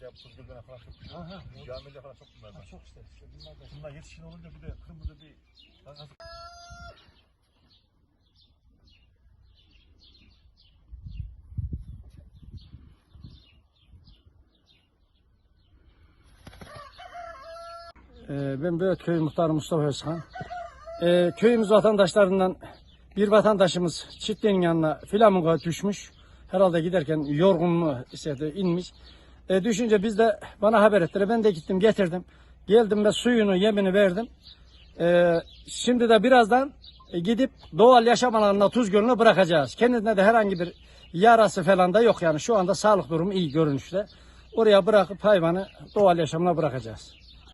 buraya Pızgır'dan falan çok Ha, ha. Camide falan çok bunlar. Ha, çok işte. işte bunlar da. Bunlar yetişkin olunca bir de kırmızı bir Ee, Ben Böğüt Köyü Muhtarı Mustafa Özkan. Ee, köyümüz vatandaşlarından bir vatandaşımız çiftliğin yanına flamingo düşmüş. Herhalde giderken yorgun mu istedi inmiş. Ee, düşünce biz de bana haber ettiler. Ben de gittim getirdim. Geldim ve suyunu yemini verdim. Ee, şimdi de birazdan e, gidip doğal yaşam alanına Tuz Gölü'nü bırakacağız. Kendisine de herhangi bir yarası falan da yok yani şu anda sağlık durumu iyi görünüşte. Oraya bırakıp hayvanı doğal yaşamına bırakacağız.